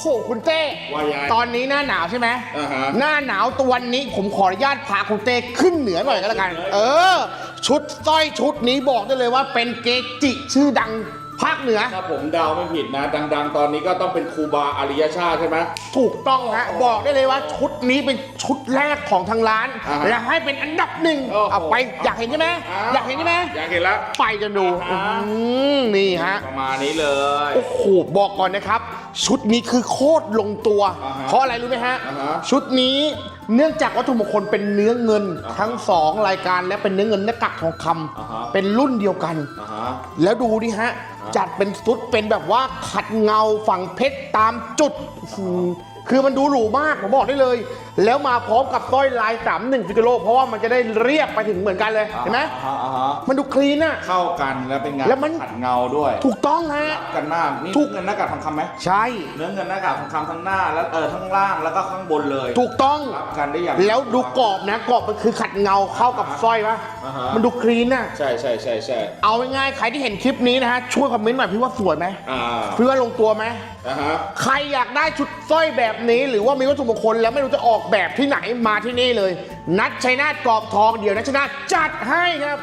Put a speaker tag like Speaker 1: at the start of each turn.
Speaker 1: โหคุณเต้
Speaker 2: ว่ายังไง
Speaker 1: ตอนนี้หน้าหนาวใช่ไหม
Speaker 2: อ่าฮะ
Speaker 1: หน้าหนาวตัววันนี้ผมขออนุญาตพาคุณเต้ขึ้นเหนือหน่อยก็แล้วกัน
Speaker 2: ขึ้นเหนือ
Speaker 1: เออ ชุดสร้อยชุดนี้บอกได้เลยว่าเป็นเกจิชื่อดัง ภาคเหนือ
Speaker 2: ถ้าผมเดาไม่ผิดนะ ดัง ๆ ตอนนี้ก็ต้องเป็นครูบาอาริยชาติใช่ไหม
Speaker 1: ถูกต้องฮะบอกได้เลยว่าชุดนี้เป็นชุดแรกของทางร้าน
Speaker 2: อ่าฮะ
Speaker 1: และให้เป็นอันดับหนึ่ง
Speaker 2: โอ้โห
Speaker 1: เอาไปอยากเห็นใช่ไหมอยากเห็นใช่ไหม
Speaker 2: อยากเห็นแล้ว
Speaker 1: ไปกันดู
Speaker 2: อ่าฮะ
Speaker 1: อืมนี่ฮะ
Speaker 2: ประมาณนี้เลย
Speaker 1: โอ้โหบอกก่อนนะครับ ชุดนี้คือโคตรลงตัว
Speaker 2: อ่าฮะ
Speaker 1: เพราะอะไรรู้ไหมฮะ
Speaker 2: อ่าฮะ
Speaker 1: ชุดนี้ เนื่องจากวัตถุมงคลเป็นเนื้อเงิน
Speaker 2: อ่าฮะ
Speaker 1: ทั้งสองรายการและเป็นเนื้อเงินและกักทองคำ
Speaker 2: อ่าฮะ
Speaker 1: เป็นรุ่นเดียวกัน
Speaker 2: อ่าฮะ
Speaker 1: แล้วดูดิฮะ จัดเป็นชุดเป็นแบบว่าขัดเงาฝังเพชรตามจุดอืมคือมันดูหรูมากผมบอกได้เลย แล้วมาพร้อมกับสร้อยลายสามหนึ่งฟิกโล เพราะว่ามันจะได้เรียบไปถึงเหมือนกันเลย เห็นไหม
Speaker 2: อ่าฮะอ่าฮะ
Speaker 1: มันดูคลีนอะ
Speaker 2: เข้ากันแล้วเป็นงาน
Speaker 1: แล้วมัน
Speaker 2: ขัดเงาด้วย
Speaker 1: ถูกต้องฮะ
Speaker 2: รับกันมากนี่
Speaker 1: ถูก
Speaker 2: เงินหน้ากากทองคำไหม
Speaker 1: ใช่
Speaker 2: เนื้อเงินหน้ากากทองคำทั้งหน้าแล้วเออทั้งล่างแล้วก็ข้างบนเลย
Speaker 1: ถูกต้อง
Speaker 2: รับกันได้อย่าง
Speaker 1: แล้วดูกรอบนะกรอบมันคือขัดเงาเข้ากับสร้อยปะ
Speaker 2: อ่าฮะ
Speaker 1: มันดูคลีนน่ะ
Speaker 2: ใช่ใช่ใช่ใช่
Speaker 1: เอาง่ายๆใครที่เห็นคลิปนี้นะฮะ ช่วยคอมเมนต์หน่อยพี่ว่าสวยไหม
Speaker 2: อ่า
Speaker 1: พี่ว่าลงตัวไหม
Speaker 2: อ่าฮะ
Speaker 1: ใครอยากได้ชุดสร้อยแบบนี้หรือว่ามีวัตถุมงคลแล้วไม่รู้จะออกแบบที่ไหนมาที่นี่เลย นัดชัยนาทกรอบทองเดี๋ยวนัดชัยนาทจัดให้ครับ